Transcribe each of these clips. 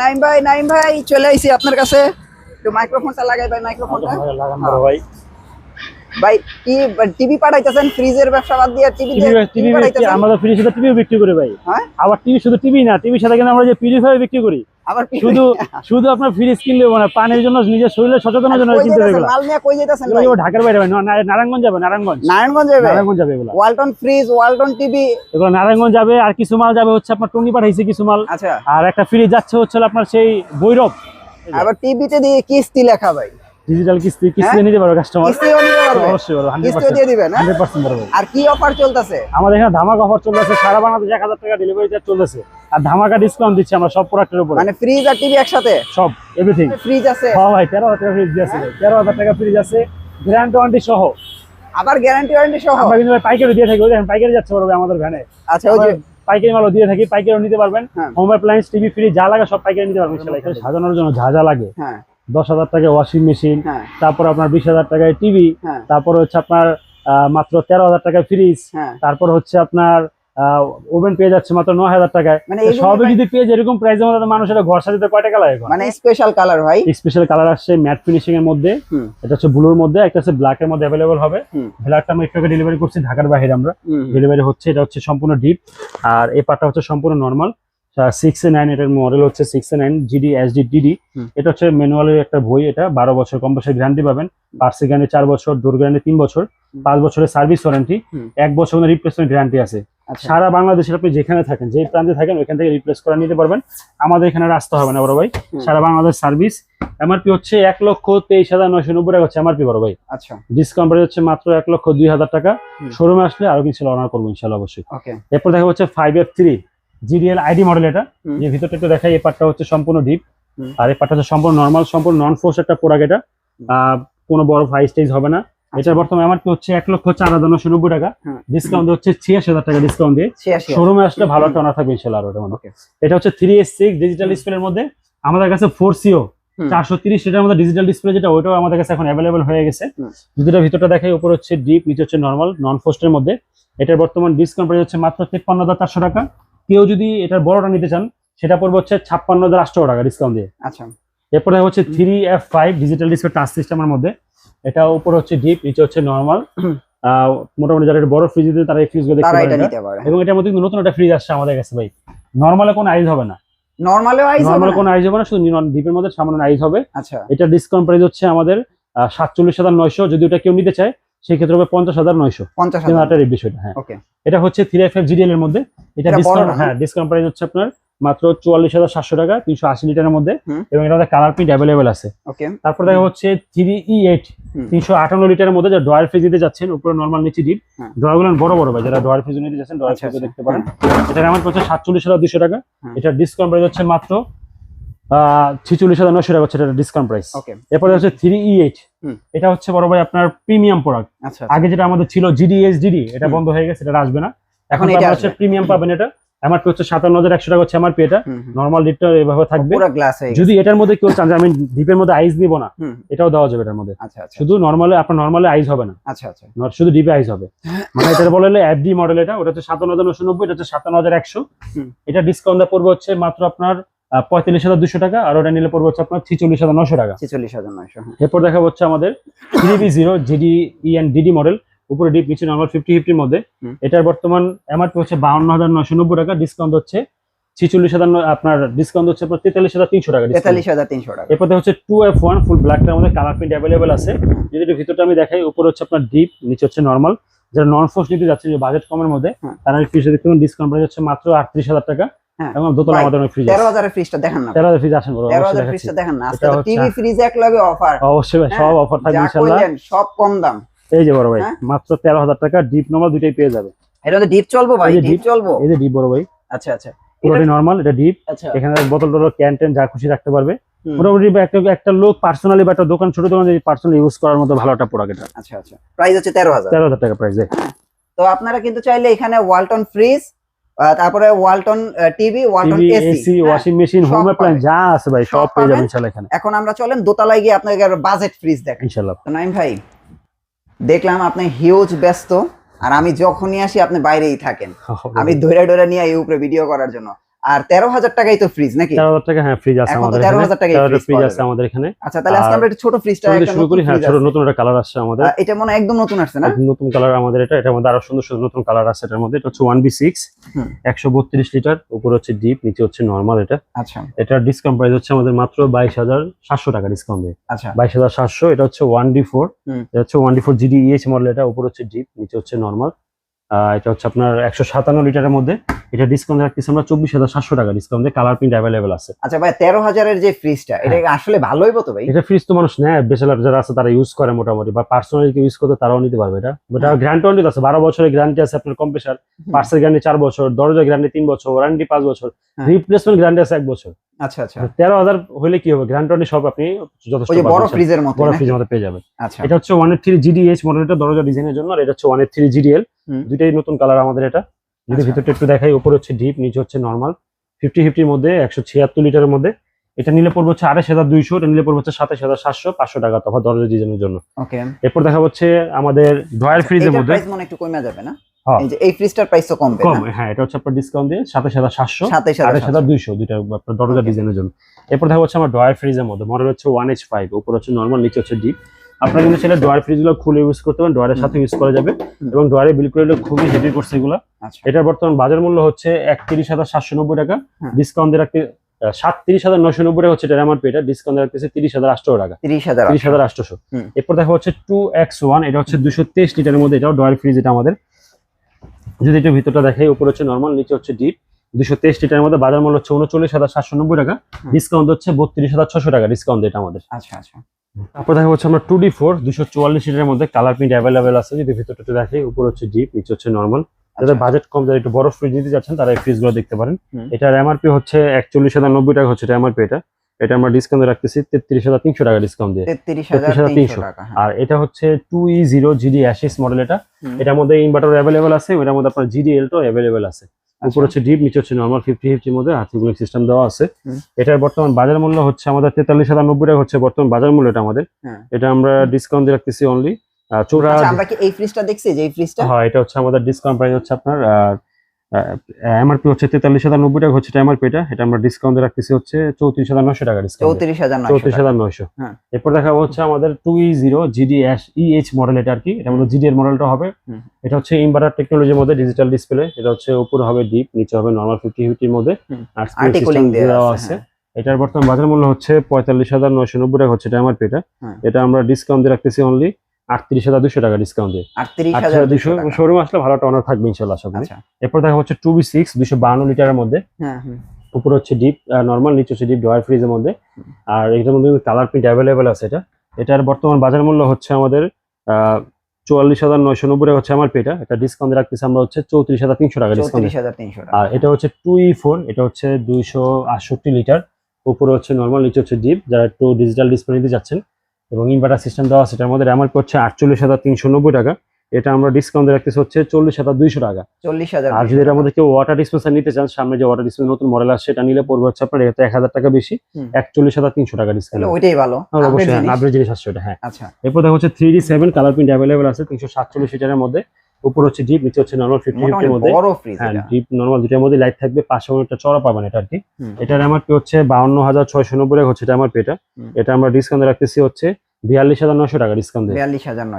নাইম ভাই নাইম ভাই চলে আইছি আপনার কাছে। একটু মাইক্রোফোনটা লাগাই ভাই মাইক্রোফোনটা। লাগান ভাই। ভাই কি টিভি পাঠাইতেছেন? ফ্রিজের ব্যবসা বাদ দিয়ে টিভি টিভি আমাদের ফ্রিজ সাথে টিভিও বিক্রি করি ভাই। হ্যাঁ? আবার টিভি শুধু টিভি না টিভির সাথে কিন্তু আমরা যে ফ্রিজ পিউরিফায়ার বিক্রি করি। আবার শুধু শুধু আপনার ফ্রিজ কিনলে পানির জন্য নিজের শরীরে সচেতনার জন্য কিনতে হবে মাল নিয়ে কই যাইতেছেন ভাই? ঢাকার বাইরে ভাই নারায়ণগঞ্জ যাবে নারায়ণগঞ্জ। নারায়ণগঞ্জ যাবে? নারায়ণগঞ্জ যাবে এগুলো। Walton fridge Walton TV. এগুলো নারায়ণগঞ্জ যাবে আর কিছু মাল যাবে হচ্ছে আপনার টঙ্গি পাঠাইছে কিছু মাল। আচ্ছা। আর একটা ফ্রিজ যাচ্ছে হচ্ছে আপনার সেই বৈরব আবার টিভিতে দিয়ে কিস্তি লেখা ভাই। ডিজিটাল কিস্তি কিস্তি হ্যাঁ? নিতে পারবে কাস্টমার কিস্তিও নিতে পারবে। অবশ্যই পারবে হান্ড্রেড কিস্তিও দিয়ে দিবেন হ্যাঁ? হান্ড্রেড পার্সেন্ট পারবে আর কি অফার চলতেছে? আমাদের এখানে ধামাকা অফার চলতেছে সারা বাংলাদেশ এক হাজার টাকা ডেলিভারি চার্জ চলতেছে। আর ধামাকা ডিসকাউন্ট দিচ্ছি আমরা সব প্রোডাক্টের উপরে। মানে ফ্রিজ আর টিভি একসাথে? সব এভরিথিং ফ্রিজ আছে। হ্যাঁ ভাই তেরো হাজার টাকা ফ্রিজ আছে ভাই। তেরো হাজার টাকা ফ্রিজ আছে গ্র্যান্ড ওয়ারেন্টি সহ। আবার গ্যারান্টি ওয়ারেন্টি সহ? আমরা কিন্তু পাইকারি দিয়ে থাকি ওই দেখেন পাইকারি যাচ্ছে পারবে আমাদের ভ্যানে। আচ্ছা ওই যে পাইকারি মালও দিয়ে থাকি পাইকারিও নিতে পারবেন। হোম অ্যাপ্লায়েন্স টিভি ফ্রিজ যা লাগে সব পাইকারি নিতে পারবেন ইনশাআল্লাহ। সাজানোর জন্য যা যা লাগে। হ্যাঁ। দশ হাজার টাকা ওয়াশিং মেশিন তারপর আপনার বিশ হাজার টাকায় টিভি হ্যাঁ। তারপর হচ্ছে আপনার মাত্র তেরো হাজার টাকায় ফ্রিজ হ্যাঁ। তারপর হচ্ছে আপনার ওভেন পেয়ে যাচ্ছে মাত্র নয় হাজার টাকায়। মানে যদি পেয়ে যেরকম প্রাইসের মধ্যে মানুষের ঘর সাজাতে কয় টাকা লাগে মানে স্পেশাল কালার ভাই। স্পেশাল কালার আসছে ম্যাট ফিনিশিং এর মধ্যে। এটা হচ্ছে ব্লুর মধ্যে একটা হচ্ছে ব্ল্যাক এর মধ্যে অ্যাভেলেবল হবে। হুম। ব্ল্যাকটা আমি একটু ডেলিভারি করছি ঢাকার বাইরে আমরা। ডেলিভারি হচ্ছে এটা হচ্ছে সম্পূর্ণ ডিপ আর এই হচ্ছে সম্পূর্ণ নর্মাল সিক্স এ নাইন এটার মডেল হচ্ছে six A nine GD S DD এটা হচ্ছে ম্যানুয়ালের একটা বই এটা বারো বছর কম বছর গ্যারান্টি পাবেন। পার্সি গ্যারান্টি চার বছর গ্যারান্টি তিন বছর পাঁচ বছরের সার্ভিস ওয়ারেন্টি এক বছর রিপ্লেসমেন্ট গ্যারান্টি আছে। আচ্ছা। সারা বাংলাদেশের আপনি যেখানে থাকেন যেই প্রান্তে থাকেন ওইখান থেকে রিপ্লেস করে নিতে পারবেন। আমাদের এখানে রাস্তা হবে না বড় ভাই। সারা বাংলাদেশ সার্ভিস এমআরপি হচ্ছে এক লক্ষ তেইশ হাজার নয়শো নব্বই টাকা হচ্ছে এমআরপি বড় ভাই। আচ্ছা। ডিসকাউন্ট প্রাইস হচ্ছে মাত্র এক লক্ষ দুই হাজার টাকা। শোরুমে আসলে আরও কিছু অনার করব ইনশাল্লাহ অবশ্যই। এরপর দেখা হচ্ছে five F three GDL ID model এটা। যে ভিতরটা একটু দেখাই এই পার্টটা হচ্ছে সম্পূর্ণ ডিপ আর এই পার্টটা হচ্ছে সম্পূর্ণ নর্মাল সম্পূর্ণ নন ফোর্স একটা প্রোডাক্ট এটা। কোনো বড় হাই স্টেজ হবে না। আচ্ছা। এটার বর্তমানে এমআরপি হচ্ছে? এক লক্ষ চার হাজার নশো নব্বই টাকা। ডিসকাউন্ট হচ্ছে ছিয়াশি হাজার টাকা ডিসকাউন্ট দিয়ে। শোরুমে আসলে ভালো একটা অনার থাকবে ইনশাল্লাহ আর মনে হয়। এটা হচ্ছে থ্রি এস সিক্স ডিজিটাল ডিসপ্লের মধ্যে। আমাদের কাছে ফোর সিও। চারশো তিরিশ সেটার মধ্যে ডিজিটাল ডিসপ্লে যেটা ওইটাও আমাদের কাছে এখন অ্যাভেলেবল হয়ে গেছে। দুটোটা ভিতরটা দেখাই উপর হচ্ছে ডিপ নিচে হচ্ছে নর্মাল নন ফোস্টের মধ্যে। এটার বর্তমান ডিসকাউন্ট প্রাইস হচ্ছে মাত্র তেপ্পান্ন হাজার চারশো টাকা। কেউ যদি এটার বড়টা নিতে চান সেটা পড়বে হচ্ছে ছাপ্পান্ন হাজার আটশো টাকা ডিসকাউন্ট দিয়ে। আচ্ছা। এরপরে হচ্ছে three F five digital display touch সিস্টেমের মধ্যে। এটা উপর হচ্ছে ডিপ নিচে হচ্ছে নর্মাল মোটামুটি যারা বড় ফ্রিজ দিতে তারা এই ফ্রিজগুলো দেখতে পারে। এবং এটার মধ্যে নতুন একটা ফ্রিজ আসছে আমাদের কাছে ভাই। নর্মালে কোনো আইজ হবে না। নরমালে? কোনো আইজ হবে না শুধু ডিপের মধ্যে সামান্য আইজ হবে। আচ্ছা। এটা ডিসকাউন্ট প্রাইস হচ্ছে আমাদের সাতচল্লিশ হাজার নয়শো। যদি ওটা কেউ নিতে চায় সেক্ষেত্রে হবে পঞ্চাশ হাজার নয়শো। পঞ্চাশ হাজার। বিষয়টা হ্যাঁ। এটা হচ্ছে থ্রি এফ এফ জিডিএল এর মধ্যে। এটা ডিসকাউন্ট হ্যাঁ ডিসকাউন্ট প্রাইস হচ্ছে আপনার মাত্র চুয়াল্লিশ হাজার সাতশো টাকা তিনশো আশি লিটারের মধ্যে এবং এটা কালার প্রিন্ট অ্যাভেলেবেল আছে। তারপর দেখা হচ্ছে থ্রি ই এইট তিনশো আটান্ন লিটারের মধ্যে যে ডয়ার ফ্রিজ দিতে যাচ্ছেন উপরে নর্মাল নিচে ডিপ হ্যাঁ। ডয়ারগুলো বড় বড় ভাই যারা ডয়ার ফ্রিজ নিতে যাচ্ছেন ডয়ার আচ্ছা, ফ্রিজ আচ্ছা। দেখতে পারেন। এটা আমার হচ্ছে সাতচল্লিশ হাজার দুশো টাকা। এটা ডিসকাউন্ট প্রাইস হচ্ছে মাত্র ছিচল্লিশ হাজার নশো টাকা হচ্ছে এটা ডিসকাউন্ট প্রাইস এরপরে হচ্ছে থ্রি ই এইট। এটা হচ্ছে বড় ভাই আপনার প্রিমিয়াম প্রোডাক্ট আচ্ছা আগে যেটা আমাদের ছিল জিডিএস ডিডি এটা বন্ধ হয়ে গেছে এটা আসবে না। এখন এটা হচ্ছে প্রিমিয়াম পাবেন এটা। এমআরপি হচ্ছে সাতান্ন হাজার একশো টাকা হচ্ছে এমআরপি এটা। নর্মাল ডিপটা এভাবে থাকবে। যদি এটার মধ্যে কেউ চান যে আমি ডিপের মধ্যে আইস দিব না এটাও দেওয়া যাবে এটার মধ্যে। আচ্ছা আচ্ছা। শুধু নর্মালে আপনার নর্মালে আইস হবে না। আচ্ছা আচ্ছা। শুধু ডিপে আইস হবে। মানে এটা বলে এফডি মডেল এটা ওটা হচ্ছে সাতান্ন হাজার নশো নব্বই এটা হচ্ছে সাতান্ন হাজার একশো। এটা ডিসকাউন্ট পড়বে হচ্ছে মাত্র আপনার পঁয়তাল্লিশ হাজার দুশো টাকা আর ওটা নিলে পড়বে হচ্ছে আপনার ছিচল্লিশ হাজার নশো টাকা। ছেচল্লিশ হাজার নয়শো হ্যাঁ। এরপর দেখা হচ্ছে আমাদের three B zero GD EN DD model উপরে ডিপ নিচে নর্মাল ফিফটি ফিফটির মধ্যে। এটার বর্তমান এমআরপি হচ্ছে বাউন্ন হাজার নশো নব্বই টাকা ডিসকাউন্ট হচ্ছে ছিচল্লিশ হাজার আপনার ডিসকাউন্ট হচ্ছে আপনার তেতাল্লিশ হাজার তিনশো টাকা তেতাল্লিশ হাজার তিনশো টাকা। এরপর হচ্ছে টু এফ ওয়ান ফুল ব্ল্যাকটার মধ্যে কালার প্রিন্ট অ্যাভেলেবেল আছে। যদি একটু ভিতরটা আমি দেখাই উপরে হচ্ছে আপনার ডিপ নিচে হচ্ছে নর্মাল যারা নন ফোর্স নিতে যাচ্ছে যে বাজেট কমের মধ্যে। তারা ফ্রিজ দেখতে ডিসকাউন্ট প্রাইস হচ্ছে মাত্র আটত্রিশ হাজার টাকা। এবং দোতলা আমাদের ফ্রিজ তেরো হাজারের ফ্রিজটা দেখেন না। তেরো হাজার ফ্রিজ আসেন বড় তেরো অবশ্যই ফ্রিজটা দেখেন না। আজকে তো টিভি ফ্রিজ এক লগে অফার অবশ্যই ভাই সব অফার থাকবে যা সব কম দাম। এই যে বড় ভাই হ্যাঁ? মাত্র টাকা ডিপ নর্মাল দুইটাই পেয়ে যাবে। এটা তো ডিপ চলবো ভাই ডিপ চলবো। এই যে ডিপ বড় ভাই। আচ্ছা আচ্ছা। পুরোটাই নর্মাল এটা ডিপ আচ্ছা। এখানে বোতল টোতল ক্যান ট্যান যা খুশি রাখতে পারবে। মোটামুটি একটা একটা লোক পার্সোনালি বা একটা দোকান ছোট দোকান পার্সোনালি ইউজ করার মতো ভালো একটা প্রোডাক্ট এটা। আচ্ছা আচ্ছা। প্রাইস হচ্ছে তেরো হাজার। টাকা প্রাইসে তো আপনারা কিন্তু চাইলে এখানে ওয়ালটন ফ্রিজ তারপরে Walton TV Walton AC AC washing machine home appliance যা আছে ভাই সব সব পেয়ে যাবেন ইনশাআল্লাহ এখানে। এখন আমরা চলেন দোতলায় গিয়ে আপনাকে বাজেট ফ্রিজ দেখাই। ইনশাআল্লাহ। তো নাইম ভাই দেখলাম আপনি হিউজ ব্যস্ত আর আমি যখনই আসি আপনি বাইরেই থাকেন। আমি ধরে ধরে নিয়ে এই উপরে ভিডিও করার জন্য। আর তেরো হাজার টাকাই তো ফ্রিজ নাকি? তেরো হাজার টাকা হ্যাঁ ফ্রিজ আছে আমাদের তেরো এখানে হাজার টাকায় তেরো ফ্রিজ ফ্রিজ আছে আমাদের এখানে। আচ্ছা তাহলে আজকে আমরা একটা ছোট ফ্রিজটা শুরু করি হ্যাঁ ছোট নতুন একটা কালার আসছে আমাদের। এটা মনে একদম নতুন আসছে না? নতুন কালার আমাদের এটা এটার মধ্যে আরও সুন্দর সুন্দর নতুন কালার আছে এটার মধ্যে এটা হচ্ছে ওয়ান বি সিক্স। একশো বত্রিশ লিটার উপরে হচ্ছে ডিপ নিচে হচ্ছে নর্মাল এটা। আচ্ছা। এটার ডিসকাউন্ট প্রাইস হচ্ছে আমাদের মাত্র বাইশ হাজার সাতশো টাকা ডিসকাউন্ট দিয়ে। আচ্ছা। বাইশ হাজার সাতশো এটা হচ্ছে ওয়ান ডি ফোর। এটা হচ্ছে one D four GD EH model এটা উপর হচ্ছে ডিপ নিচে হচ্ছে নর্মাল এটা হচ্ছে আপনার একশো সাতান্ন লিটারের মধ্যে। এটা ডিসকাউন্ট রাখতেছি আমরা চব্বিশ হাজার সাতশো টাকা ডিসকাউন্ট কালার প্রিন্ট অ্যাভেলেবেল আছে। আচ্ছা ভাই তেরো হাজারের যে ফ্রিজটা এটা কি আসলে ভালোই তো ভাই? এটা ফ্রিজ তো মানুষ নেয় বেচেলার যারা আছে তারা ইউজ করে মোটামুটি বা পার্সোনালি ইউজ করতে তারাও নিতে পারবে এটা। এটা হ্যাঁ। গ্যারান্টি অনলি আছে বারো বছরের গ্যারান্টি আছে আপনার কম্প্রেসার পার্সেল গ্যারান্টি চার বছর দরজা গ্যারান্টি তিন বছর ওয়ারেন্টি পাঁচ বছর হ্যাঁ। রিপ্লেসমেন্ট গ্যারান্টি আছে এক বছর। আচ্ছা আচ্ছা। তেরো হাজার হলে কি হবে? অনলি সব আপনি যথেষ্ট বড় ফ্রিজের মতো বড়? ফ্রিজের মধ্যে পেয়ে যাবেন। আচ্ছা। এটা হচ্ছে ওয়ান থ্রি জিডিএইচ মডেলটা দরজা ডিজাইনের জন্য আর এটা হচ্ছে ওয়ান থ্রি জিডিএল। দুইটাই নতুন কালার আমাদের এটা। যদি আচ্ছা। ভিতরটা একটু দেখাই উপরে হচ্ছে ডিপ নিচে হচ্ছে নর্মাল ফিফটি ফিফটির মধ্যে একশো ছিয়াত্তর লিটারের মধ্যে। এটা নিলে পড়বে হচ্ছে আড়াইশ হাজার দুইশো এটা নিলে পড়বে হচ্ছে সাতাশ হাজার সাতশো পাঁচশো টাকা তফা দরজা ডিজাইনের জন্য। এরপর দেখা হচ্ছে আমাদের ড্রয়ার ফ্রিজের মধ্যে। একটু কমে যাবে না। এই ফ্রিজটার প্রাইস তো কমবে কম হ্যাঁ এটা হচ্ছে আপনার ডিসকাউন্ট দিয়ে সাতাশ হাজার সাতশো। আড়াইশ হাজার হাজার দুইশো দুইটা আপনার দরজা ডিজাইনের জন্য। এরপর দেখা হচ্ছে আমার ড্রয়ার ফ্রিজের মধ্যে মডেল হচ্ছে ওয়ান এইচ ফাইভ উপর হচ্ছে নর্মাল নিচে হচ্ছে ডিপ আপনারা কিন্তু চাইলে ড্রয়ার ফ্রিজগুলো খুলে ইউজ করতে পারেন ড্রয়ারের সাথে ইউজ করা যাবে এবং ড্রয়ারে বিল করলে খুবই হেভি করছে এগুলো। এটার বর্তমান বাজার মূল্য হচ্ছে একত্রিশ হাজার সাতশো নব্বই টাকা। ডিসকাউন্ট দিয়ে রাখতে সাতত্রিশ হাজার নশো নব্বই টাকা হচ্ছে এটা আমার পেটা ডিসকাউন্ট রাখতেছে তিরিশ হাজার আটশো টাকা। তিরিশ হাজার তিরিশ হাজার আটশোশো এরপর দেখা হচ্ছে টু এক্স ওয়ান এটা হচ্ছে দুশো তেইশ লিটারের মধ্যে এটাও ডয়ার ফ্রিজ এটা আমাদের। যদি এটা ভিতরটা দেখাই উপরে হচ্ছে নর্মাল নিচে হচ্ছে ডিপ দুশো তেইশ লিটারের মধ্যে বাজার মূল্য হচ্ছে উনচল্লিশ হাজার সাতশো নব্বই টাকা। ডিসকাউন্ট হচ্ছে বত্রিশ হাজার ছশো টাকা ডিসকাউন্ট এটা আমাদের। আচ্ছা আচ্ছা। তারপর দেখা হচ্ছে আমরা টু ডি ফোর দুশো চুয়াল্লিশ লিটারের মধ্যে কালার প্রিন্ট অ্যাভেলেবেল আছে যদি ভিতরটা একটু দেখাই উপরে হচ্ছে ডিপ নিচে হচ্ছে নর্মাল যাদের আচ্ছা। বাজেট কম যারা একটু বড় ফ্রিজ নিতে যাচ্ছেন তারা এই ফ্রিজগুলো দেখতে পারেন। এটার এমআরপি হচ্ছে একচল্লিশ হাজার নব্বই টাকা হচ্ছে এটা এমআরপি এটা এটা আমরা ডিসকাউন্ট রাখতেছি তেত্রিশ হাজার তিনশো টাকা ডিসকাউন্ট দিয়ে তেত্রিশ হাজার তিনশো টাকা হ্যাঁ। আর এটা হচ্ছে টু ই জিরো জিডি অ্যাশিস মডেল এটা এটার মধ্যে ইনভার্টার অ্যাভেলেবেল আছে এটার মধ্যে আপনার জিডি এলটো অ্যাভেলেবেল আছে। উপর হচ্ছে ডিপ নিচে হচ্ছে নর্মাল ফিফটি ফিফটির মধ্যে আর্থিক সিস্টেম দেওয়া আছে। এটার বর্তমান বাজার মূল্য হচ্ছে আমাদের তেতাল্লিশ হাজার নব্বই টাকা হচ্ছে বর্তমান বাজার মূল্য এটা আমাদের। হ্যাঁ। এটা আমরা ডিসকাউন্ট দিয়ে রাখতেছি অনলি চোরা আচ্ছা আমরা কি এই ফ্রিজটা দেখছি যে এই ফ্রিজটা হ্যাঁ এটা হচ্ছে আমাদের ডিসকাউন্ট প্রাইস হচ্ছে আপনার এমআরপি হচ্ছে তেতাল্লিশ হাজার নব্বই টাকা হচ্ছে এমআরপি এটা। এটা আমরা ডিসকাউন্ট রাখতেছি হচ্ছে চৌত্রিশ হাজার নয়শো টাকা ডিসকাউন্ট চৌত্রিশ হাজার নয়শো চৌত্রিশ হাজার নয়শো। হ্যাঁ। এরপর দেখা হচ্ছে আমাদের two E zero GD EH model এটা আর কি। এটা আমাদের জিডি এর মডেলটা হবে। এটা হচ্ছে ইনভার্টার টেকনোলজির মধ্যে ডিজিটাল ডিসপ্লে এটা হচ্ছে উপরে হবে ডিপ নিচে হবে নর্মাল ফিফটি ফিফটির মধ্যে। আর দেওয়া আছে আছে। এটার বর্তমান বাজার মূল্য হচ্ছে পঁয়তাল্লিশ হাজার নয়শো নব্বই টাকা হচ্ছে এটা আমার পেটা হ্যাঁ। এটা আমরা ডিসকাউন্ট দিয়ে রাখতেছি অনলি আটত্রিশ হাজার দুশো টাকা ডিসকাউন্ট দিয়ে। আটত্রিশ হাজার দুশো শোরুম আসলে ভালো টনার থাকবে ইনশাল্লাহ আশা করি আচ্ছা। এরপর দেখা হচ্ছে টু বি সিক্স দুশো বান্ন লিটারের মধ্যে। হ্যাঁ উপরে হচ্ছে ডিপ নর্মাল নিচে হচ্ছে ডিপ ডয়ার ফ্রিজের মধ্যে। আর এটার মধ্যে কালার প্রিন্ট অ্যাভেলেবেল আছে এটা। এটার বর্তমান বাজার মূল্য হচ্ছে আমাদের চুয়াল্লিশ হাজার নয়শো নব্বই হচ্ছে আমার পেটা এটা ডিসকাউন্ট রাখতেছি আমরা হচ্ছে চৌত্রিশ হাজার তিনশো টাকা ডিসকাউন্ট আর এটা হচ্ছে টু ই ফোর এটা হচ্ছে দুইশো আটষট্টি লিটার। উপরে হচ্ছে নর্মাল নিচে হচ্ছে ডিপ যারা একটু ডিজিটাল ডিসপ্লে নিতে যাচ্ছেন এবং ইনভার্টার সিস্টেম দেওয়া আছে এটার মধ্যে আমার পড়ছে আটচল্লিশ হাজার তিনশো নব্বই টাকা। এটা আমরা ডিসকাউন্ট রাখতেছি হচ্ছে চল্লিশ হাজার দুইশো টাকা। চল্লিশ হাজার আর যদি এটার মধ্যে কেউ ওয়াটার ডিসপেন্সার নিতে চান সামনে যে ওয়াটার ডিসপেন্সার নতুন মডেল আসছে সেটা নিলে পড়বে হচ্ছে আপনার এটা এক হাজার টাকা বেশি একচল্লিশ হাজার তিনশো টাকা ডিসকাউন্ট ওইটাই ভালো। অবশ্যই আপনার জিনিস। আসছে ওটা হ্যাঁ। আচ্ছা। এরপর দেখা হচ্ছে three D seven colour print available আছে তিনশো সাতচল্লিশ লিটারের মধ্যে। উপর হচ্ছে ডিপ নিচে হচ্ছে নর্মাল ফিফটি ফিফটির মধ্যে। হ্যাঁ ডিপ নর্মাল দুটার মধ্যে লাইট থাকবে পাঁচশো একটা চড়া পাবেন এটা আর কি। হুম। আমার পে হচ্ছে বাউন্ন হাজার ছয়শো নব্বই হচ্ছে এটা আমার পেটা এটা আমরা ডিসকাউন্ট রাখতেছি হচ্ছে বিয়াল্লিশ হাজার নয়শো টাকা ডিসকাউন্ট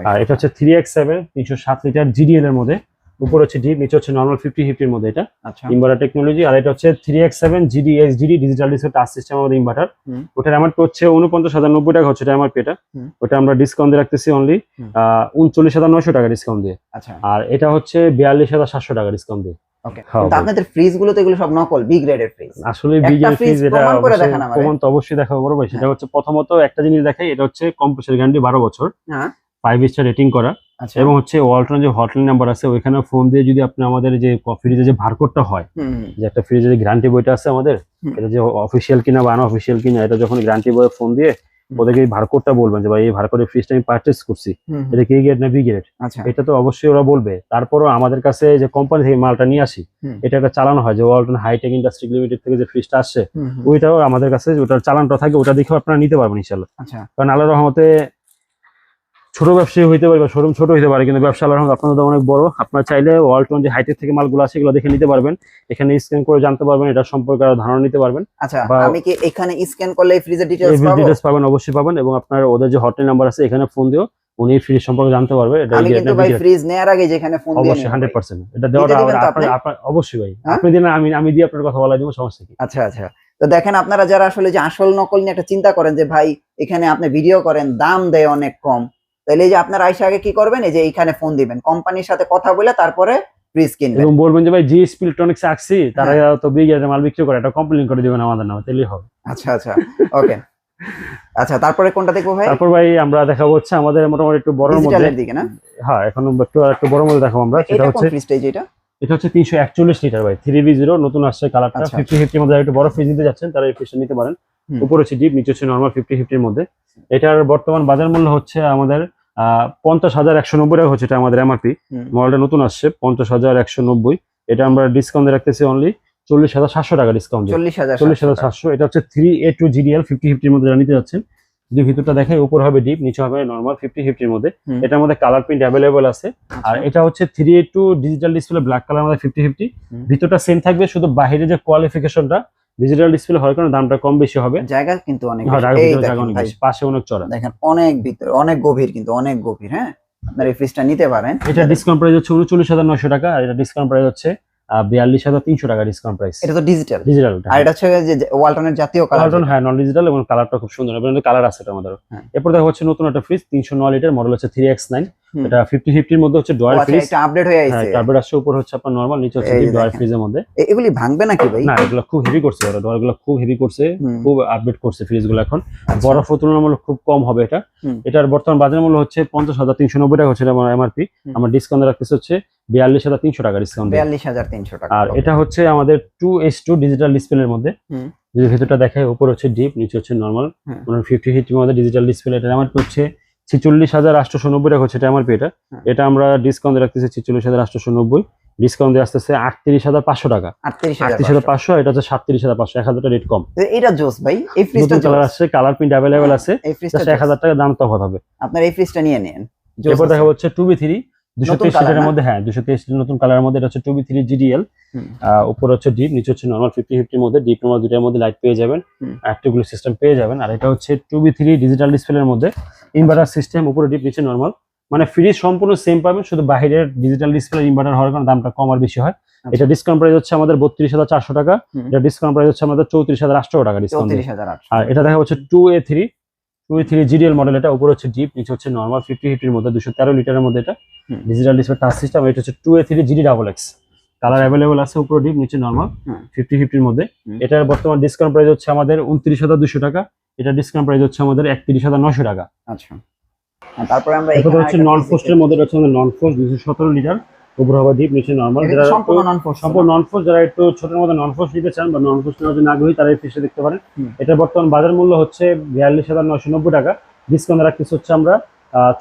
আর এটা হচ্ছে থ্রি এক্স সেভেন তিনশো সাত লিটার জিডিএল এর মধ্যে। উপর হচ্ছে ডিপ নিচে হচ্ছে নর্মাল ফিফটি ফিফটির মধ্যে এটা। আচ্ছা। ইনভার্টার টেকনোলজি আর এটা হচ্ছে three X seven GD S GD digital display touch system আমাদের ইনভার্টার। ওটার এমআরপি হচ্ছে উনপঞ্চাশ হাজার নব্বই টাকা হচ্ছে এটা আমার পেটা। ওটা আমরা ডিসকাউন্ট দিয়ে রাখতেছি অনলি। উনচল্লিশ হাজার নশো টাকা ডিসকাউন্ট দিয়ে। আচ্ছা। আর এটা হচ্ছে বিয়াল্লিশ হাজার সাতশো টাকা ডিসকাউন্ট দিয়ে। হ্যাঁ, আপনাদের ফ্রিজগুলো তো এগুলো সব নকল বি গ্রেডের ফ্রিজ আসলে বিজের fridge ফিজ এটা প্রমাণ আমারে। তো অবশ্যই দেখাবো বড় ভাই সেটা হ্যাঁ। হচ্ছে প্রথমত একটা জিনিস দেখাই এটা হচ্ছে কম্প্রেসার গ্যারান্টি বারো বছর। হ্যাঁ। ফাইভ স্টার রেটিং করা। আচ্ছা। এবং হচ্ছে ওয়ালটন যে হটলাইন নাম্বার আছে ওইখানে ফোন দিয়ে যদি আপনি আমাদের যে ফ্রিজে যে ভারকোডটা হয় যে একটা ফ্রিজে যে গ্যারান্টি বইটা আছে আমাদের এটা যে অফিসিয়াল কিনা বা আনঅফিসিয়াল কিনা এটা যখন গ্যারান্টি বইয়ে ফোন দিয়ে ওদেরকে এই ভারকোডটা বলবেন যে ভাই এই ভারকোডের ফ্রিজটা আমি পারচেস করছি। এটা কি গ্রেড না বি গ্রেড আচ্ছা। এটা তো অবশ্যই ওরা বলবে। তারপরও আমাদের কাছে যে কোম্পানি থেকে মালটা নিয়ে আসি এটা একটা চালানো হয় যে ওয়ালটন হাইটেক ইন্ডাস্ট্রি লিমিটেড থেকে যে ফ্রিজটা আসছে ওইটাও আমাদের কাছে ওটার চালানটা থাকে ওটা দেখেও আপনারা নিতে পারবেন ইনশাল্লাহ আচ্ছা। কারণ আল্লাহ রহমতে ছোট ব্যবসায়ী হইতে পারে বা শোরুম ছোট হইতে পারে কিন্তু ব্যবসা রহমতে আপনাদের অনেক বড়। আপনারা চাইলে ওয়ালটন যে হাইটেক থেকে মালগুলো আছে এগুলো দেখে নিতে পারবেন। এখানে স্ক্যান করে জানতে পারবেন এটা সম্পর্কে আরও ধারণা নিতে পারবেন। আচ্ছা আমি কি এখানে স্ক্যান করলে ফ্রিজের ডিটেইলস পাবো? ডিটেলস পাবেন অবশ্যই পাবেন এবং আপনার ওদের যে হটলাইন নাম্বার আছে এখানে ফোন দিও উনি ফ্রিজ সম্পর্কে জানতে পারবে। এটা আমি কিন্তু ভাই ফ্রিজ নেয়ার আগে যেখানে ফোন দিয়ে অবশ্যই নেব। হান্ড্রেড ভাই। পার্সেন্ট এটা দেওয়াটা দিবেন তো আপনি? অবশ্যই ভাই। হ্যাঁ? আপনি দিন আমি আমি দিয়ে আপনার কথা বলা দিব সমস্যা কি? আচ্ছা আচ্ছা। তো দেখেন আপনারা যারা আসলে যে আসল নকল নিয়ে একটা চিন্তা করেন যে ভাই এখানে আপনি ভিডিও করেন দাম দেয় অনেক কম। তাহলে এই যে আপনারা আইসা আগে কি করবেন? এই যে এইখানে ফোন দিবেন। কোম্পানির সাথে কথা বলে তারপরে ফ্রিজ কিনবেন। এবং বলবেন যে ভাই ইলেকট্রনিক্স আসছি তারা তো বিগ মাল বিক্রি করে এটা কমপ্লেন করে দিবেন আমাদের নামে তাহলেই হবে। আচ্ছা আচ্ছা ওকে আচ্ছা তারপরে কোনটা দেখব ভাই? তারপর ভাই আমরা দেখাবো হচ্ছে আমাদের মোটামুটি একটু বড়র মধ্যে দিকে না? হ্যাঁ এখন একটু একটু বড় মধ্যে দেখাবো আমরা। সেটা এটা হচ্ছে যেটা এটা? হচ্ছে তিনশো একচল্লিশ লিটার ভাই থ্রি বি জিরো নতুন আসছে কালারটা। ফিফটি ফিফটির মধ্যে একটু বড় ফ্রিজ নিতে যাচ্ছেন তারা এই ফ্রিজটা নিতে পারেন। উপরে হচ্ছে ডিপ নিচে হচ্ছে নর্মাল ফিফটি ফিফটির মধ্যে। এটার বর্তমান বাজার মূল্য হচ্ছে আমাদের পঞ্চাশ হাজার একশো নব্বই টাকা হচ্ছে এটা আমাদের এমআরপি। মডেলটা নতুন আসছে পঞ্চাশ হাজার একশো নব্বই। এটা আমরা ডিসকাউন্ট রাখতেছি অনলি চল্লিশ হাজার সাতশো টাকা ডিসকাউন্ট চল্লিশ হাজার চল্লিশ হাজার সাতশো এটা হচ্ছে three A two GDL fifty ফিফটির মধ্যে নিতে যাচ্ছেন যদি ভিতরটা দেখে উপর হবে ডিপ নিচে হবে নর্মাল ফিফটি ফিফটির মধ্যে। এটার মধ্যে কালার প্রিন্ট অ্যাভেলেবল আছে। আর এটা হচ্ছে three A two digital display black colour মধ্যে ফিফটি ফিফটি ভিতরটা সেম থাকবে শুধু বাইরে যে কোয়ালিফিকেশনটা ডিজিটাল ডিসপ্লে হওয়ার কারণে দামটা কম বেশি হবে। জায়গা কিন্তু অনেক হ্যাঁ, বেশি। ঢাকার এই জায়গা অনেক বেশি, পাশে অনেক চড়া। দেখেন অনেক ভিতরে অনেক গভীর কিন্তু অনেক গভীর হ্যাঁ? আপনার এই ফ্রিজটা নিতে পারেন। এটা ডিসকাউন্ট প্রাইস হচ্ছে উনচল্লিশ হাজার নয়শো টাকা আর এটা ডিসকাউন্ট প্রাইস হচ্ছে বিয়াল্লিশ হাজার তিনশো টাকা ডিসকাউন্ট প্রাইস এটা তো ডিজিটাল ডিজিটাল আর এটা হচ্ছে যে ওয়ালটনের জাতীয় কালার কালারটন হ্যাঁ নন ডিজিটাল এবং কালারটা খুব সুন্দর। এবং কালার আছে এটা আমাদের হ্যাঁ। এরপর দেখা হচ্ছে নতুন একটা ফ্রিজ তিনশো নয় লিটার মডেল হচ্ছে থ্রি এক্স নাইন এটা ফিফটি ফিফটির মধ্যে হচ্ছে ডয়ার আচ্ছা ফ্রিজ। এটা আপডেট হয়ে হ্যাঁ আইছে কার্বেট আসছে উপর হচ্ছে আপনার নর্মাল নিচে হচ্ছে ডয়ার ফ্রিজের মধ্যে। এগুলি ভাঙবে নাকি ভাই? না এগুলো খুব হেভি করছে ওরা ডয়ারগুলো খুব হেভি করছে খুব আপডেট করছে ফ্রিজগুলো এখন। আচ্ছা। বরফ তুলনামূলক খুব কম হবে এটা। এটার বর্তমান বাজার মূল্য হচ্ছে পঞ্চাশ হাজার তিনশো নব্বই টাকা হচ্ছে আমার এমআরপি আমার ডিসকাউন্ট রাখতেছে হচ্ছে বিয়াল্লিশ হাজার তিনশো টাকা ডিসকাউন্ট বিয়াল্লিশ হাজার তিনশো টাকা আর এটা হচ্ছে আমাদের টু এস টু ডিজিটাল ডিসপ্লের মধ্যে। যদি ভেতরটা দেখায় উপর হচ্ছে ডিপ নিচে হচ্ছে নর্মাল। মানে ফিফটি ফিফটির মধ্যে ডিজিটাল ডিসপ্লে এটা আমার হচ্ছে ছিচল্লিশ হাজার আটশোশো নব্বই টাকা হচ্ছে এটা আমার এটা হুম। এটা আমরা ডিসকাউন্টে রাখতেছি ছিচল্লিশ হাজার আটশোশো নব্বই। ডিসকাউন্ট দিয়ে আসতেছে আটত্রিশ হাজার পাঁচশো টাকা। আটত্রিশ হাজার পাঁচশো। এটা হচ্ছে সাতত্রিশ হাজার পাঁচশো এক হাজার রেট কম। এটা জোস ভাই এই ফ্রিজটা কালার আসছে কালার প্রিন্ট অ্যাভেলেবেল আছে এক হাজার টাকা দাম তফাৎ হবে। আপনার এই ফ্রিজটা নিয়ে নেন এরপর দেখা হচ্ছে টু বি থ্রি দুশো তেইশ লিটারের মধ্যে হ্যাঁ দুশো তেইশ নতুন কালারের মধ্যে এটা হচ্ছে টু বি থ্রি জিডিএল। উপর হচ্ছে ডিপ নিচে হচ্ছে নর্মাল ফিফটি ফিফটির মধ্যে ডিপ নর্মাল দুটার মধ্যে লাইট পেয়ে যাবেন। অ্যাক্টিভগুলো সিস্টেম পেয়ে যাবেন। আর এটা হচ্ছে টু বি থ্রি ডিজিটাল ডিসপ্লের মধ্যে ইনভার্টার সিস্টেম উপরে ডিপ নিচে নর্মাল মানে ফ্রিজ সম্পূর্ণ সেম পাবেন শুধু বাইরের ডিজিটাল ডিসপ্লে ইনভার্টার হওয়ার কারণে দামটা কম আর বেশি হয়। এটা ডিসকাউন্ট প্রাইস হচ্ছে আমাদের বত্রিশ হাজার চারশো টাকা। এটা ডিসকাউন্ট প্রাইস হচ্ছে আমাদের চৌত্রিশ হাজার আটশো টাকা ডিসকাউন্ট আর এটা দেখা হচ্ছে two A three two three GDL model এটা উপরে হচ্ছে ডিপ নিচে হচ্ছে নর্মাল ফিফটি ফিফটির মধ্যে দুশো তেরো লিটারের মধ্যে এটা ডিজিটাল ডিসপ্লে টাচ সিস্টেম এটা হচ্ছে two A three GD double X colour available আছে উপরে ডিপ নিচে নর্মাল ফিফটি ফিফটির মধ্যে। এটার বর্তমান ডিসকাউন্ট প্রাইস হচ্ছে আমাদের উনত্রিশ হাজার দুশো টাকা এটা ডিসকাউন্ট প্রাইস হচ্ছে আমাদের একত্রিশ হাজার নশো টাকা। আচ্ছা। তারপরে আমরা এখানে হচ্ছে নন ফোস্টের মধ্যে এটা হচ্ছে আমাদের নন ফোস্ট দুশো সতেরো লিটার উপরে হবে ডিপ নিচে নর্মাল এটা যারা সম্পূর্ণ একটু- নন ফোর্স সম্পূর্ণ নন ফোর্স যারা একটু ছোটের মধ্যে নন ফোর্স নিতে চান বা নন ফোর্স নেওয়ার জন্য আগ্রহী তারা এই দেখতে পারেন। এটার বর্তমান বাজার মূল্য হচ্ছে বিয়াল্লিশ হাজার নয়শো নব্বই টাকা। ডিসকাউন্ট রাখতেছে হচ্ছে আমরা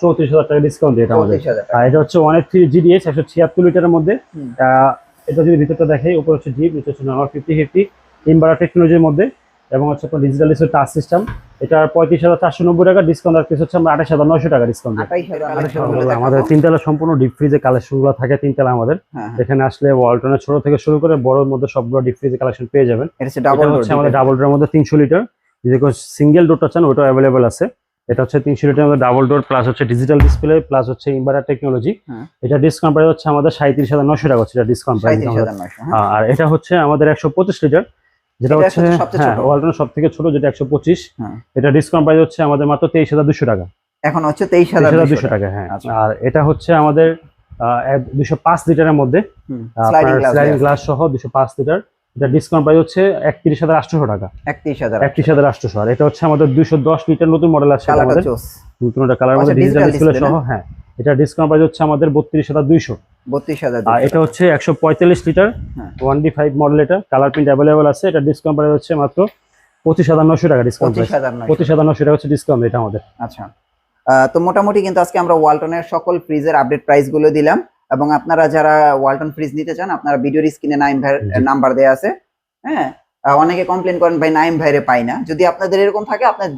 চৌত্রিশ হাজার টাকা ডিসকাউন্ট এটা আমাদের। এটা হচ্ছে ওয়ান থ্রি জিডিএস একশো ছিয়াত্তর লিটারের মধ্যে। আহ, এটা যদি ভিতরটা দেখাই উপর হচ্ছে জিপ নিচে হচ্ছে নর্মাল ফিফটি ফিফটি ইনভার্টার টেকনোলজির মধ্যে। এবং হচ্ছে আপনার ডিজিটাল ডিসপ্লে টাচ সিস্টেম এটা পঁয়ত্রিশ হাজার চারশো নব্বই টাকা ডিসকাউন্ট রাখতেছে হচ্ছে আমরা আঠাশ হাজার নয়শো টাকা ডিসকাউন্ট আমাদের তিনতলা সম্পূর্ণ ডিপ ফ্রিজে কালেকশনগুলো থাকে তিনতলা আমাদের। হ্যাঁ হ্যাঁ। এখানে আসলে ওয়ালটনের ছোট থেকে শুরু করে বড়র মধ্যে সবগুলো ডিপ ফ্রিজে কালেকশন পেয়ে যাবেন। হচ্ছে আমাদের ডাবল ডোরের মধ্যে তিনশো লিটার যদি সিঙ্গেল ডোরটা চান ওটা অ্যাভেলেবেল আছে। এটা হচ্ছে তিনশো লিটার মধ্যে ডাবল ডোর প্লাস হচ্ছে ডিজিটাল ডিসপ্লে প্লাস হচ্ছে ইনভার্টার টেকনোলজি হ্যাঁ। এটা ডিসকাউন্ট প্রাইস হচ্ছে আমাদের সাঁত্রিশ হাজার নশো টাকা হচ্ছে এটা ডিসকাউন্ট প্রাইস আর এটা হচ্ছে আমাদের একশো পঁচিশ লিটার যেটা হচ্ছে ছোট। সব থেকে ছোট যেটা একশো পঁচিশ হ্যাঁ। এটা ডিসকাউন্ট প্রাইস হচ্ছে আমাদের মাত্র তেইশ হাজার দুশো টাকা। এখন হচ্ছে তেইশ হাজার দুশো টাকা। হ্যাঁ। আচ্ছা। আর এটা হচ্ছে আমাদের দুশো পাঁচ লিটারের মধ্যে স্লাইডিং গ্লাস সহ দুশো পাঁচ লিটার। এটা ডিসকাউন্ট প্রাইস হচ্ছে একত্রিশ হাজার আটশোশো টাকা। একত্রিশ হাজার একত্রিশ হাজার আটশোশো। আর এটা হচ্ছে আমাদের দুশো দশ লিটার নতুন মডেল আছে আমাদের। নতুন একটা কালার মধ্যে ডিজিটাল ডিসপ্লে সহ হ্যাঁ। এটা ডিসকাউন্ট প্রাইস হচ্ছে আমাদের বত্রিশ হাজার দুইশো। বত্রিশ হাজার আর এটা হচ্ছে একশো পঁয়তাল্লিশ litre. One D five model এটা কালার প্রিন্ট অ্যাভেলেবল আছে। এটা ডিসকাউন্ট প্রাইস হচ্ছে মাত্র পঁচিশ হাজার নশো টাকা ডিসকাউন্ট পঁচিশ হাজার নশো টাকা হচ্ছে ডিসকাউন্ট এটা আমাদের। আচ্ছা। তো মোটামুটি কিন্তু আজকে আমরা ওয়ালটনের সকল ফ্রিজের আপডেট প্রাইসগুলো দিলাম। এবং আপনারা যারা ওয়ালটন ফ্রিজ নিতে চান আপনারা ভিডিওর স্ক্রিনে নাম্বার দেওয়া আছে। হ্যাঁ? অনেকে কমপ্লেন করেন ভাই নাইম ভাইরে পাই না। যদি আপনাদের এরকম থাকে আপনার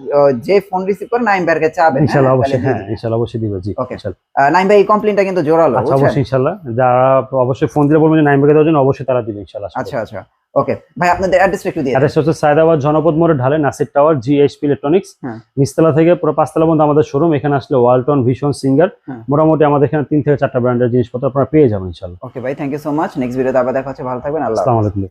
যে ফোন রিসিভ করেন নাইম ভাইকে চাবেন হ্যাঁ, অবশ্যই হ্যাঁ। ইনশাল্লাহ অবশ্যই দিবে জি. ইনশাল্লাহ। আহ, নাইম ভাই এই কমপ্লেনটা কিন্তু জোরালো আচ্ছা অবশ্যই ইনশাল্লাহ। যারা অবশ্যই ফোন দিলে বলবেন যে নাইন ব্যাগে দেওয়ার জন্য অবশ্যই তারা দিবে ইনশাল্লাহ আচ্ছা আচ্ছা। ওকে ভাই আপনাদের অ্যাড্রেসটা একটু দিয়ে। অ্যাড্রেস হচ্ছে সায়দাবাদ জনপদ মোড়ে ঢালে নাসির টাওয়ার জিএসপি ইলেকট্রনিক্স। নিচতলা থেকে পুরো পাঁচতলা পর্যন্ত আমাদের শোরুম এখানে আসলে ওয়ালটন ভীষণ সিঙ্গার। মোটামুটি আমাদের এখানে তিন থেকে চারটা ব্র্যান্ডের জিনিসপত্র আপনারা পেয়ে যাবেন ইনশাল্লাহ। ওকে ভাই thank you so much next ভিডিওতে আবার দেখা হচ্ছে। ভালো থাকবেন। আল্লাহ হাফেজ। আসসালামু আলাইকুম।